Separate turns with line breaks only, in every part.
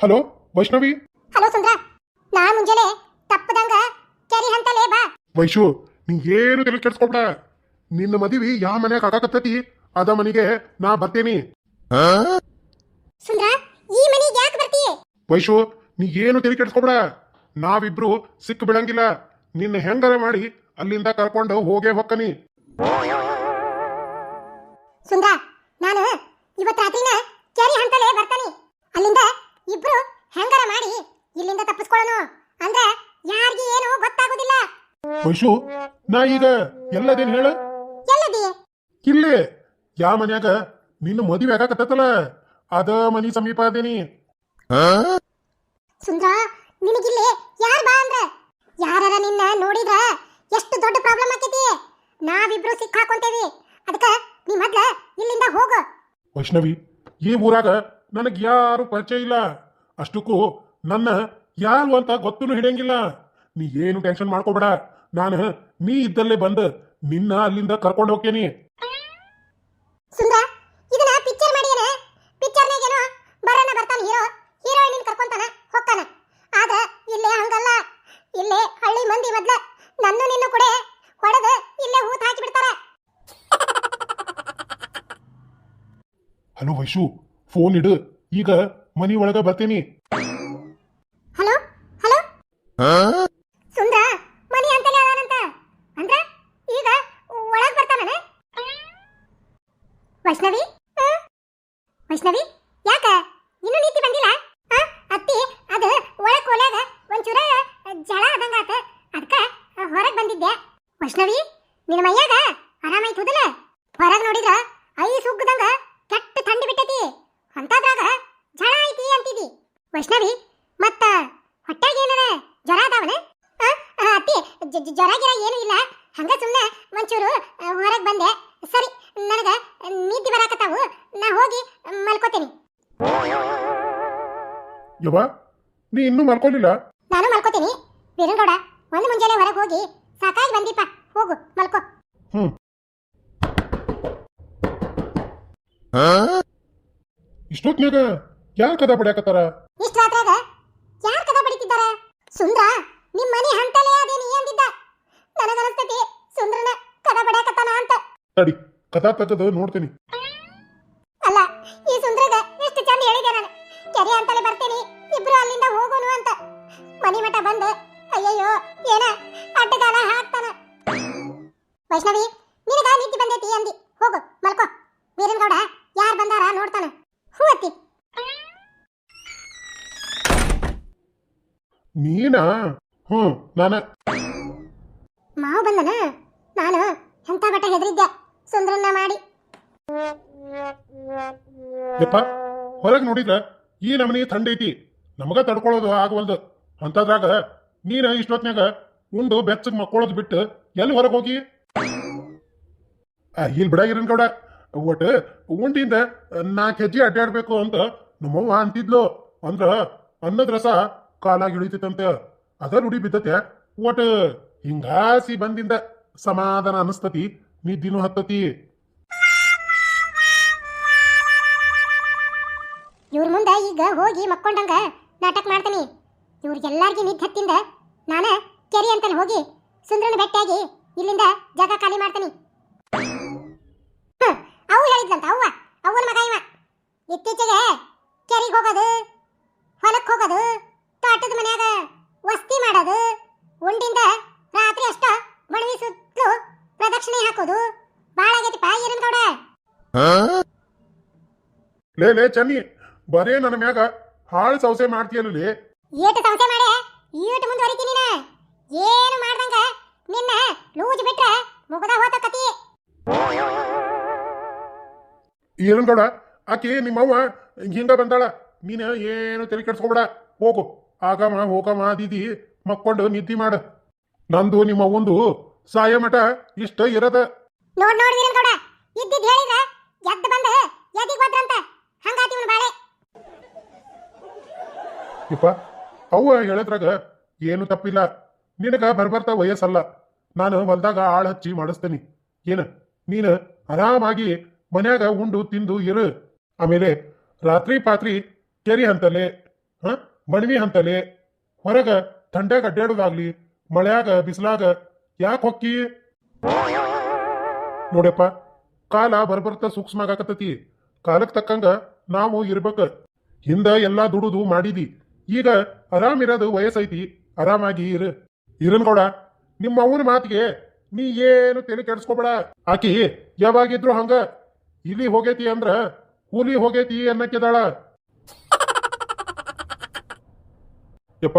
Hello Vaishnavi?
Hello ಸುಂದ್ರ ನಾ ಮುಂಜಾನೆ ತಪ್ಪದಂಗ ಕೆರಿ ಹಂತಲೇ ಬಾ.
ವೈಶು ನೀ ಏನು ತಲೆ ಕೆಡ್ಸ್ಕೊಬೇಡ. ನಿನ್ನ ಮದುವೆ ಯಾವ ಮನ್ಯಾಗ ಆಗಾಕತ್ತೈತಿ? ಅದ ಮನೆಗೆ ನಾ ಬರ್ತೇನಿ.
ಸುಂದ್ರ ಈ ಮನೆಗೆ ಯಾಕೆ ಬರ್ತೀಯ?
ವೈಶು ನೀ ಏನು ತಲೆ ಕೆಡ್ಸ್ಕೊಬೇಡ. ನಾವಿಬ್ರು ಸಿಕ್ಕ ಬಿಡಂಗಿಲ್ಲ. ನಿನ್ನ ಹೆಂಗಾರ ಮಾಡಿ ಅಲ್ಲಿಂದ ಕರ್ಕೊಂಡು ಹೋಗೇ ಹೊಕ್ಕನಿ. ವೈಶು ನಾ ಈಗ ಎಲ್ಲದೇನ್ ಹೇಳ?
ಎಲ್ಲದಿ?
ಇಲ್ಲೇ. ಯಾ ಮನ್ಯಾಗ ನಿನ್ನ ಮದುವೆ ಆಗಾಕತ್ತಲ್ಲ ಅದ ಮನಿ ಸಮೀಪ ಅದೇನಿ.
ಸುಂದ್ರ ನಿನಗಿಲ್ಲಿ ಯಾರು ಬಾ ಅಂದ್ರ? ಯಾರಾರ ನಿನ್ನ ನೋಡಿದ್ರ ಎಷ್ಟು ದೊಡ್ಡ ಪ್ರಾಬ್ಲಮ್ ಆಕೈತಿ? ನಾವಿಬ್ರು ಸಿಕ್ಕಾಕೊಂತೇವಿ. ಅದಕ್ಕ ನೀ ಮೊದ್ಲ ಇಲ್ಲಿಂದ ಹೋಗ.
ವೈಷ್ಣವಿ ಈ ಊರಾಗ ನನಗೆ ಯಾರು ಪರಿಚಯ ಇಲ್ಲ. ಅಷ್ಟಕ್ಕೂ ನನ್ನ ಯಾರು ಅಂತ ಗೊತ್ತೂ ಹಿಡಿಯಂಗಿಲ್ಲ. ನೀ ಏನು ಟೆನ್ಷನ್ ಮಾಡ್ಕೋಬೇಡ. ನಾನು ನೀ ಇದ್ದಲ್ಲೇ ಬಂದು ನಿನ್ನ ಅಲ್ಲಿಂದ ಕರ್ಕೊಂಡು ಹೋಗ್ತೇನಿ.
ಸುಂದ್ರ ಇದನ್ನ ಪಿಕ್ಚರ್ ಮಾಡ್ಯಾನ. ಪಿಕ್ಚರ್ನಾಗೇನೋ ಬರೋಣ ಬರ್ತಾನ ಹೀರೋ. ಹೀರೋಯಿನ್ ಕರ್ಕೊಂತಾನ ಹೋಗ್ತಾನ. ಆದ್ರ ಇಲ್ಲೇ ಹಂಗಲ್ಲ. ಇಲ್ಲೇ ಹಳ್ಳಿ ಮಂದಿ ಮೊದ್ಲ ನನ್ನ ನಿನ್ನ ಕೂಡ ಹೊಡೆದು ಇಲ್ಲೇ ಹೂತ್ ಹಾಕಿ ಬಿಡ್ತಾರ
ಹಲೋ ವೈಶು ಫೋನ್ ಇಡು. ಈಗ ಮನಿ ಒಳಗ ಬರ್ತೇನಿ
ಹಲೋ ಹಲೋ ಸುಂದ್ರ ಮನಿ ಅಂತಲೇ ಅದಾನಂತ ಅಂದ್ರ ಈಗ ಒಳಗ್ ಬರ್ತಾನ ವೈಷ್ಣವಿ ಆ? ವೈಷ್ಣವಿ? ಯಾಕ? ಇನ್ನೂ ನೀತಿ ಬಂದಿಲ್ಲ? ಆ? ಅತ್ತಿ, ಅದು ಒಳಗ್ ಕೋಲ್ಯಾಗ ಒಂಚೂರ ಜಳ ಆದಂಗಾತ ಅದಕ್ಕ ಹೊರಗ್ ಬಂದಿದ್ದೆ. ವೈಷ್ಣವಿ, ನಿನ್ನ ಮೈಯಾಗ ಆರಾಮಾಯ್ತದಲ್ಲ ಹೊರಗ್ ನೋಡಿದ್ರ ಐ ಸುಗ್ಗದಂಗ ಕೆಟ್ಟ ಥಂಡಿ ಬಿಟ್ಟತಿ. ಅಂತದ್ರಾಗ ಜಳ ಐತಿ ಅಂತಿದಿ. ವೈಷ್ಣವಿ, ಮತ್ತ ಹೊಟ್ಟೆಗೆ ಏನಾರ ಜ್ವರ ಅದಾವನ ಅತ್ತಿ ಜ್ವರ ಗಿರ ಏನೂ ಇಲ್ಲ. ಹಂಗ ಸುಮ್ಮನೆ ಒಂಚೂರು ಹೊರಗೆ ಬಂದೆ. ಸರಿ ನನಗ ನಿದ್ದೆ ಬರಾಕತ್ತಾವು ನಾ ಹೋಗಿ ಮಲ್ಕೋತೀನಿ.
ಯವ್ವ ನೀ ಇನ್ನೂ ಮಲ್ಕೊಲಿಲ್ಲ?
ನಾನು ಮಲ್ಕೋತೀನಿ. ವೀರಂಗೌಡ ಒಂದು ಮುಂಜಾನೆ ಹೊರಗೆ ಹೋಗಿ ಸಾಕಾಗಿ ಬಂದಿಪ್ಪ ಹೋಗು ಮಲ್ಕೋ.
ಹ್ಮ್. ಇಷ್ಟೊತ್ನ್ಯಾಗ ಯಾರು ಕದ ಬಡ್ಯಾಕತ್ತಾರ
ಇಷ್ಟ ರಾತ್ರಾಗ ಯಾರ್ ಕದ ಬಡಿತಿದ್ದಾರ ಸುಂದ್ರ ನಿಮ್ಮ ಮನೆ ಹಂತಲೇ ಅದೇನು ಅಂದಿದ್ದ? ನನಗನಸ್ತತಿ ಸುಂದ್ರನ ಕದ ಬಡ್ಯಾಕತ್ತಾನ ಅಂತ.
ತಡಿ. ಕಥಾ ತೆಗೆದು ನೋಡ್ತೀನಿ.
ಅಲ್ಲ ಈ ಸುಂದ್ರಗ ಎಷ್ಟು ಚಂದ ಹೇಳಿದೆ ನಾನು. ಕೆರೆ ಅಂತಲೇ ಬರ್ತೀನಿ ಇಬ್ರು ಅಲ್ಲಿಂದ ಹೋಗೋನು ಅಂತ. ಮನಿ ಮಠ ಬಂದು ಅಯ್ಯಯ್ಯೋ ಏನ? ಅಡ್ಡಗಾಲ ಹಾಕ್ತಾನ. ವೈಷ್ಣವಿ ನಿನಗ ನಿದ್ದೆ ಬಂದೈತಿ ಅಂದಿ. ಹೋಗು ಮಲ್ಕೋ. ವೀರನ್ಗೌಡ ಯಾರ್ ಬಂದಾರ ನೋಡ್ತಾನ. ಹೂ ಅತ್ತಿ.
ನೀನಾ? ಹ್ಮ್ ನಾನ.
ಮಾವು ಬಂದನ? ನಾನು ಎಂತ ಬಟ್ಟ ಹೆದರಿದ್ದೆ? ಸುಂದ್ರನ್ನ ಮಾಡಿ.
ಯಪ್ಪ, ಹೊರಗೆ ನೋಡಿದ್ರ ಈ ನಮನಿ ತಂಡೈತಿ ನಮಗ ತಡ್ಕೊಳ್ಳೋದು ಆಗವಲ್ದು. ಅಂತದ್ರಾಗ ನೀನ ಇಷ್ಟೊತ್ನ್ಯಾಗ ಉಂಡು ಬೆಚ್ಚಗ್ ಮಕ್ಕೊಳ್ಳೋದು ಬಿಟ್ಟು ಎಲ್ಲಿ ಹೊರಗೆ ಹೋಗಿ? ಇಲ್ಲಿ ಬಿಡಾಗಿರನ್ ಗೌಡ. ಒಟ್ಟು ಉಂಡಿಂದ ನಾಲ್ಕು ಹೆಜ್ಜೆ ಅಡ್ಡಾಡ್ಬೇಕು ಅಂತ ನಮ್ಮವ್ವ ಅಂತಿದ್ಲು. ಅಂದ್ರ ಅನ್ನದ ರಸ ಕಾಲಾಗಿ ಇಳಿತೈತಂತೆ. ಅದ ರೂಢಿ ಬಿದ್ದತೆ. ಒಟ್ಟು ಹಿಂಗಾಸಿ ಬಂದಿಂದ ಸಮಾಧಾನ ಅನಸ್ತತಿ. ನಿದ್ದಿನೂ ಹತ್ತತಿ
ಇವ್ರ ಮುಂದೆ ಈಗ ಹೋಗಿ ಮಕ್ಕೊಂಡಂಗ ನಾಟಕ ಮಾಡ್ತೀನಿ. ಇವ್ರಿಗೆಲ್ಲಾರ್ಗಿ ನಿದ್ದೆ ಹತ್ತಿಂದ ನಾನು ಕೆರಿ ಅಂತ ಹೋಗಿ ಸುಂದ್ರನ ಭೇಟಿಯಾಗಿ ಇಲ್ಲಿಂದ ಜಾಗ ಖಾಲಿ ಮಾಡ್ತೀನಿ ಹ್ಮ್, ಅವು ಹೇಳಿದ್ಲಂತ ಅವ್ವ ಅವ್ವನ ಮಗ ಇವ ಇತ್ತೀಚೆಗೆ ಕೆರಿಗೆ ಹೋಗೋದು ಹೊಲಕ್ಕೆ ಹೋಗೋದು ತೋಟದ ಮನ್ಯಾಗ ವಸ್ತಿ ಮಾಡೋದು ಉಂಡಿಂದ ರಾತ್ರಿ ಅಷ್ಟ ಮಣವಿ ಸುತ್ತಲೂ ಪ್ರದಕ್ಷಿಣೆ ಹಾಕೋದು ಭಾಳ ಆಗೈತಿಪ್ಪ ಈರನ್ ಗೌಡ
ಲೇ ಲೇ ಚನ್ನಿ ಬರೇ ನನ್ನ ಮ್ಯಾಗ ಹಾಳು ಸೌಸೆ ಮಾಡ್ತೀಯಲ್ಲಿ
ಏಟು ಸಂಸೆ ಮಾಡೆ? ಈಟು ಮುಂದುವರಿತೀನಿ ನಾ ಏನು ಮಾಡ್ದಂಗ? ನಿನ್ನ ಲೂಜ್ ಬಿಟ್ರೆ ಮುಗದ ಹೋತ ಕತಿ.
ಏನಂಗೌಡ ಆಕಿ ನಿಮ್ಮವ್ವ ಹಿಂಗ ಬಂದಾಳ. ನೀನ ಏನು ತಲೆ ಕೆಡ್ಸ್ಕೊಬೇಡ. ಹೋಗು. ಆಗಮ ಹೋಗಮ ದೀದಿ ಮಕ್ಕೊಂಡು ನಿದ್ದಿ ಮಾಡ. ನಂದು ನಿಮ್ಮ ಒಂದು ಸಾಯ ಮಠ ಇಷ್ಟ ಇರದ.
ನೋಡ್ ನೋಡ್ ವೀರನ್ ಗೌಡ. ಇದ್ದಿದ್ ಹೇಳಿದ್ರ ಎದ್ದು ಬಂದ ಎದಿಗ್ ಹೋದ್ರಂತ. ಹಂಗಾತಿ
ಅವ್ವ ಹೇಳದ್ರಾಗ ಏನು ತಪ್ಪಿಲ್ಲ. ನಿನಗ ಬರ್ಬರ್ತಾ ವಯಸ್ಸಲ್ಲ. ನಾನು ಹೊಲ್ದಾಗ ಆಳ್ ಹಚ್ಚಿ ಮಾಡಿಸ್ತೇನೆ. ಏನ, ನೀನು ಆರಾಮಾಗಿ ಮನ್ಯಾಗ ಉಂಡು ತಿಂದು ಇರು. ಆಮೇಲೆ ರಾತ್ರಿ ಪಾತ್ರಿ ಕೆರಿ ಹಂತಲೆ, ಹ, ಮಣ್ವಿ ಹಂತಲೆ, ಹೊರಗ ಥಂಡ್ಯಾಗ ಅಡ್ಡಾಡೋದಾಗ್ಲಿ ಮಳೆಯಾಗ, ಬಿಸಿಲಾಗ ಯಾಕೆ ಹೊಕ್ಕಿ? ನೋಡಪ್ಪ, ಕಾಲ ಬರ್ಬರ್ತ ಸೂಕ್ಷ್ಮ ಆಗಾಕತ್ತತಿ ಕಾಲಕ್ಕೆ ತಕ್ಕಂಗ ನಾವು ಇರ್ಬೇಕು ಹಿಂದ ಎಲ್ಲಾ ದುಡುದು ಮಾಡಿದಿ. ಈಗ ಆರಾಮ್ ಇರೋದು ವಯಸ್ಸೈತಿ. ಆರಾಮಾಗಿ ಇರು. ಇರನ್ಗೌಡ ನಿಮ್ಮ ಅವನ ಮಾತಿಗೆ ನೀ ಏನು ತಲೆ ಕೆಡಿಸ್ಕೊಬೇಡ. ಆಕಿ, ಯಾವಾಗಿದ್ರು ಹಂಗ. ಇಲ್ಲಿ ಹೋಗೈತಿ ಅಂದ್ರ ಕೂಲಿ ಹೋಗೈತಿ ಅನ್ನಕ್ಕಿದಾಳ ಯಪ್ಪ,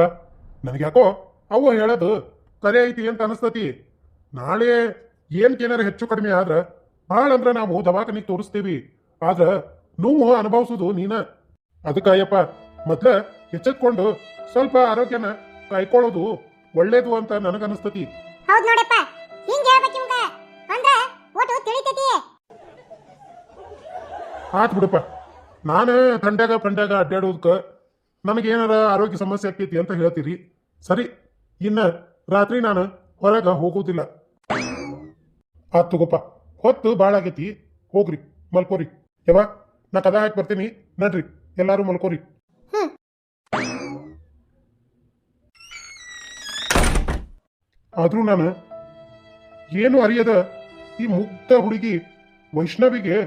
ನನಗ್ಯಾಕೋ ಅವು ಹೇಳೋದು ಕರೆ ಐತಿ ಅಂತ ಅನಸ್ತತಿ. ನಾಳೆ ಏನ್ಕೇನಾರ ಹೆಚ್ಚು ಕಡಿಮೆ ಆದ್ರ ಭಾಳ ಅಂದ್ರ ನಾವು ದವಾಖಾನಿಗೆ ತೋರಿಸ್ತೀವಿ. ಆದ್ರ ನೋವು ಅನುಭವಿಸೋದು ನೀನ. ಅದಕ್ಕ ಅಯ್ಯಪ್ಪ ಮೊದ್ಲ ಎಚ್ಚೆತ್ಕೊಂಡು ಸ್ವಲ್ಪ ಆರೋಗ್ಯನ ಕಾಯ್ಕೊಳ್ಳೋದು ಒಳ್ಳೇದು ಅಂತ ನನಗನ್ನಿಸ್ತತಿ.
ಹೌದ್ ನೋಡಪ್ಪ ಹಿಂಗ್ ಹೇಳ್ಬೇಕು ಇವಂಗ. ಅಂದ್ರ ಒಟ್ಟು ತಿಳಿತೈತಿ.
ಆತ್ ಬಿಡಪ್ಪ ನಾನು ತಂಡ್ಯಾಗ ಪಂಡ್ಯಾಗ ಅಡ್ಡಾಡೋದಕ್ಕೆ ನನಗೇನಾರ ಆರೋಗ್ಯ ಸಮಸ್ಯೆ ಆಗ್ತೈತಿ ಅಂತ ಹೇಳ್ತೀರಿ. ಸರಿ ಇನ್ನ ರಾತ್ರಿ ನಾನು ಹೊರಗ ಹೋಗೋದಿಲ್ಲ. ಆತ್ ತಗೋಪ್ಪ ಹೊತ್ತು ಭಾಳ ಆಗೈತಿ ಹೋಗ್ರಿ ಮಲ್ಕೋರಿ. ಯವ್ವ. ನಾ ಕದ ಹಾಕಿ ಬರ್ತೀನಿ. ನಡ್ರಿ ಎಲ್ಲಾರು ಮಲ್ಕೋರಿ. ಆದ್ರೂ ನಾನು ಏನು ಅರಿಯದ ಈ ಮುಗ್ಧ ಹುಡುಗಿ ವೈಷ್ಣವಿಗೆ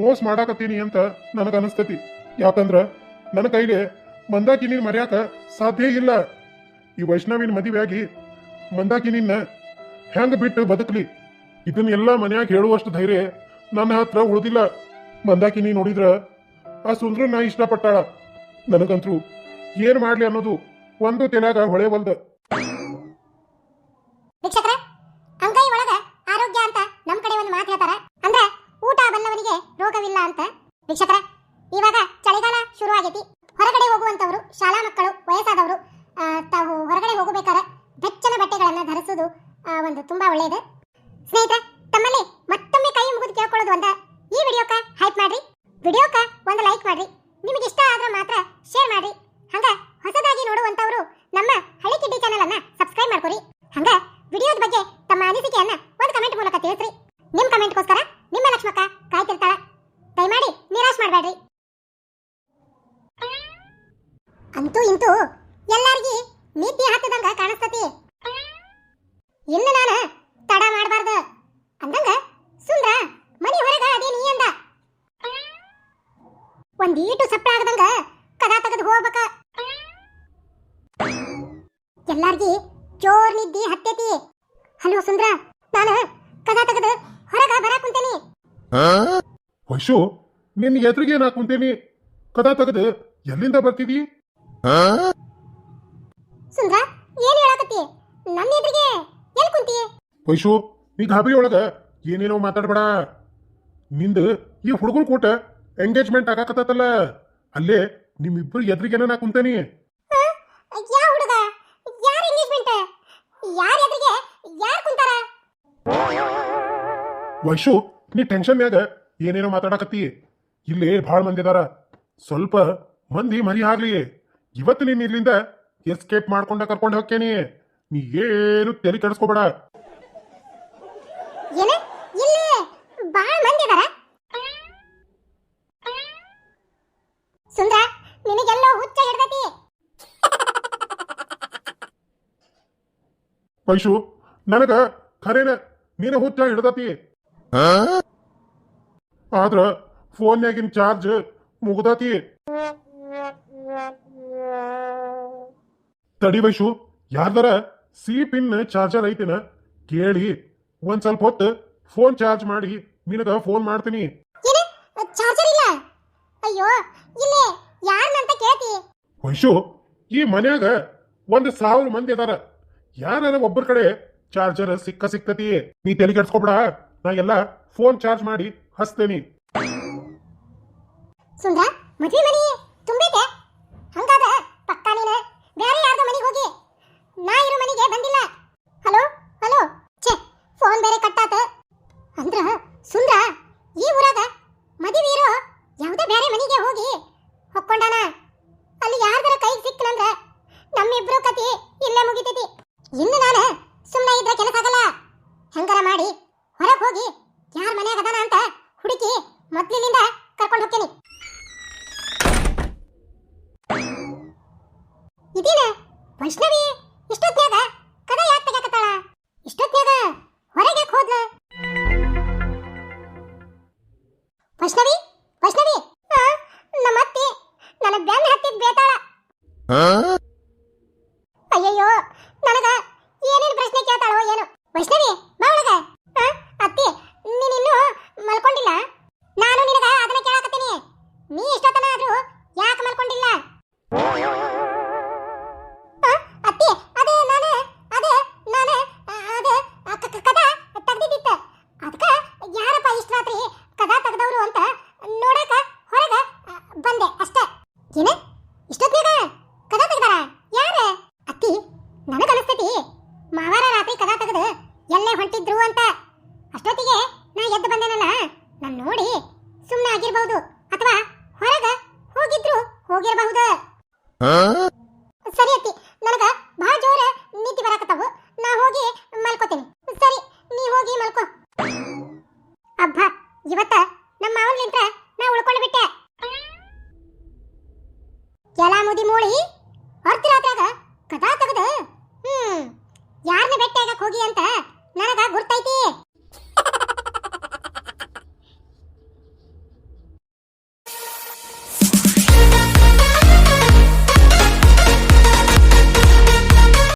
ಮೋಸ ಮಾಡಾಕತ್ತೀನಿ ಅಂತ ನನಗನ್ನಿಸ್ತತಿ ಯಾಕಂದ್ರ ನನ್ನ ಕೈಗೆ ಮಂದಾಕಿನಿ ಮರ್ಯಾಕ ಸಾಧ್ಯ ಇಲ್ಲ. ಈ ವೈಷ್ಣವಿನ ಮದುವೆಯಾಗಿ ಮಂದಾಕಿನಿನ್ನ ಹೆಂಗ್ ಬಿಟ್ಟು ಬದುಕಲಿ? ಇದನ್ನೆಲ್ಲ ಮನ್ಯಾಗ ಹೇಳುವಷ್ಟು ಧೈರ್ಯ ನನ್ನ ಹತ್ರ ಉಳಿದಿಲ್ಲ. ಮಂದಾಕಿನಿ ನೋಡಿದ್ರ? ಆ ಸುಂದ್ರನ್ನ ಇಷ್ಟಪಟ್ಟಾಳ. ನನಗಂತ್ರು ಏನ್ ಮಾಡ್ಲಿ ಅನ್ನೋದು ಒಂದು ತಿನ್ನಾಗ ಹೊಳೆವಲ್ದ
ವೀಕ್ಷಕರ, ಅಂಗೈ ಒಳಗ ಆರೋಗ್ಯ ಅಂತ ನಮ್ ಕಡೆ ಒಂದು ಮಾತು ಹೇಳ್ತಾರ. ಅಂದ್ರ ಊಟ ಬಲ್ಲವನಿಗೆ ರೋಗವಿಲ್ಲ ಅಂತ. ವೀಕ್ಷಕರ, ಇವಾಗ ಚಳಿಗಾಲ ಶುರು ಹೊರಗಡೆ ಹೋಗುವಂತವರು ಶಾಲಾ ಮಕ್ಕಳು, ವಯಸ್ಸಾದವರು ತಾವು ಹೊರಗಡೆ ಹೋಗಬೇಕಾದ್ರೆ ಬೆಚ್ಚನ ಬಟ್ಟೆಗಳನ್ನ ಧರಿಸುವುದು ಒಂದು ತುಂಬಾ ಒಳ್ಳೆಯದು ಸ್ನೇಹಿತರೆ, ತಮ್ಮಲ್ಲಿ ಮತ್ತೊಮ್ಮೆ ಕೈ ಮುಗಿದು ಕೇಳ್ಕೊಳ್ಳೋದು ಒಂದ ಈ ವಿಡಿಯೋಕ ಹೈಪ್ ಮಾಡ್ರಿ ವಿಡಿಯೋಕ ಒಂದು ಲೈಕ್ ಮಾಡ್ರಿ
ವೈಶು ನಿನ್ನ ಎದುರಿಗೆ ನಾ ಕುಂತೇನಿ. ಕದ ತೆಗೆದು ಎಲ್ಲಿಂದ ಬರ್ತಿದಿ?
ಸುಂದ್ರ ಏನ್ ಹೇಳಕತ್ತಿ? ನನ್ನ ಎದುರಿಗೆ ಎಲ್ಲಿ ಕುಂತಿ?
ವೈಶು ನೀ ಗಾಬರಿ ಒಳಗ ಏನೇನೋ ಮಾತಾಡ್ಬೇಡ. ನಿಂದು ಈ ಹುಡುಗರು ಕೂಟ ಎಂಗೇಜ್ಮೆಂಟ್ ಆಗಾಕತ್ತಲ್ಲ ಅಲ್ಲೇ ನಿಮ್ಮಿಬ್ರು ಎದುರಿಗೆ ನಾ ಕುಂತೇನಿ. ವೈಶು ನೀ ಟೆನ್ಷನ್ ಮ್ಯಾಗ ಏನೇನೋ ಮಾತಾಡಕತ್ತಿ. ಇಲ್ಲಿ ಭಾಳ ಮಂದಿ ಅದಾರ. ಸ್ವಲ್ಪ ಮಂದಿ ಮರಿ ಆಗ್ಲಿ. ಇವತ್ತು ನೀನ್ ಇಲ್ಲಿಂದ ಎಸ್ಕೇಪ್ ಮಾಡ್ಕೊಂಡ ಕರ್ಕೊಂಡು ಹೋಗ್ತೇನಿ. ನೀ ಏನು ತಲೆ ಕೆಡಿಸ್ಕೋಬೇಡ.
ಪೈಶು ಸುಂದ್ರ ನಿನಗೆಲ್ಲೋ ಹುಚ್ಚ ಹಿಡ್ದತಿ.
ನನಗ ಖರೇನ ನೀನ ಹುಚ್ಚ ಹಿಡ್ದತಿ? ಆದ್ರ ಫೋನ್ಯಾಗಿನ ಚಾರ್ಜ್ ಮುಗ್ದತಿ. ತಡಿ ವೈಶು ಯಾರ್ದಾರ ಸಿ ಪಿನ್ ಚಾರ್ಜರ್ ಐತಿನ ಕೇಳಿ. ಒಂದ್ ಸ್ವಲ್ಪ ಹೊತ್ತು ಫೋನ್ ಚಾರ್ಜ್ ಮಾಡಿ ನಿನಗ ಫೋನ್ ಮಾಡ್ತೀನಿ.
ಚಾರ್ಜರ್ ಇಲ್ಲ? ಅಯ್ಯೋ ಇಲ್ಲಿ ಯಾರನ್ನಂತ ಕೇಳ್ತಿ?
ವೈಶು ಈ ಮನ್ಯಾಗ ಒಂದ್ ಸಾವಿರ ಮಂದಿ ಅದಾರ. ಯಾರ ಒಬ್ಬರ ಕಡೆ ಚಾರ್ಜರ್ ಸಿಕ್ಕ ಸಿಕ್ತತಿ? ನೀ ತಲೆ ಕೆಡ್ಸ್ಕೊಬಿಡ. ನಾ ಎಲ್ಲ ಫೋನ್ ಚಾರ್ಜ್ ಮಾಡಿ ಹಸ್ತೇನಿ
ಸುಂದ್ರ, ಮದ್ವೆ ಮನಿ ತುಂಬೈತೆ ಹಂಗಾದ ಪಕ್ಕ ನೀನು ಬೇರೆ ಯಾರ್ದೋ ಮನೆಗೆ ಹೋಗಿ ನಾ ಇರೋ ಮನೆಗೆ ಬಂದಿಲ್ಲ. ಹಲೋ ಹಲೋ, ಛೇ, ಫೋನ್ ಬೇರೆ ಕಟ್ಟಾತ. ಅಂದ್ರ ಸುಂದ್ರ, ಈ ಊರಾಗ ಮದುವೆ ಇರೋ ಯಾವುದೇ ಬೇರೆ ಮನೆಗೆ ಹೋಗಿ ಹೊಕ್ಕೊಂಡಾನ? ವೈಷ್ಣವಿ ವೈಷ್ಣವಿ. ನಮ್ಮ ಅತ್ತಿ ನನ್ನ ಬೆನ್ನ ಹತ್ತಿದ್ ಬೇತಾಳ ಅಯ್ಯಯ್ಯೋ ನನಗ ಏನೇನ್ ಪ್ರಶ್ನೆ ಕೇಳ್ತಾಳೋ ಏನು ವೈಷ್ಣವಿ ಬಾ ಒಳಗ ಆ, ಅತ್ತಿ ನೀನಿನ್ನು ಮಲ್ಕೊಂಡಿಲ್ಲ ನಾನು ನಿನಗ ಅದನ್ನ ಕೇಳಾಕತ್ತೀನಿ ನೀ ಇಷ್ಟೊತ್ತನ ಆದ್ರೂ ಯಾಕೆ ಮಲ್ಕೊಂಡಿಲ್ಲ ಆ, ಅತ್ತಿ ಅದು ನಾನು ಅದು ನಾನು ಆ, ಅದು ಆ, ಕ- ಕ- ಕದ ತೆಗ್ದಿದ್ದಿತ್ತ ಅದಕ್ಕ ಯಾರಪ್ಪ ಇಷ್ಟ ರಾತ್ರಿ ಕದ ತೆಗ್ದವ್ರು ಅಂತ ನೋಡಕ ಹೊರಗ ಆ, ಬಂದೆ ಅಷ್ಟೇ ಏನ ಇಷ್ಟೊತ್ತಿನಾಗ ಕದ ತೆಗ್ದಾರ ಯಾರ ಅತ್ತಿ ನನಗನಿಸ್ತೈತಿ ಮಾವಾರ ರಾತ್ರಿ ಎಲ್ಲೇ ಹೊಂಟಿದ್ರು ಅಂತ. ಅಷ್ಟೊತ್ತಿಗೆ ನಾ ಎದ್ದು ಬಂದೇನಲ್ಲ ನಾನು ನೋಡಿ ಸುಮ್ಮನೆ ಆಗಿರ್ಬಹುದು ಅಥವಾ ಹೊರಗ ಹೋಗಿದ್ರು ಹೋಗಿರಬಹುದು. ಸರಿ ಅತ್ತಿ ನನಗ ಬಹಳ ಜೋರ ನಿದ್ದೆ ಬರಾಕತ್ತಾವು. ನಾ ಹೋಗಿ ಮಲ್ಕೋತೀನಿ. ಸರಿ ನೀ ಹೋಗಿ ಮಲ್ಕೋ. ಅಬ್ಬ ಇವತ್ತ ನಮ್ಮ ಮಾವನ್ಲಿಂತ್ರ ನಾ ಉಳ್ಕೊಂಡು ಬಿಟ್ಟೆ. ಕೆಲ ಮುದಿ ಮೂಳಿ.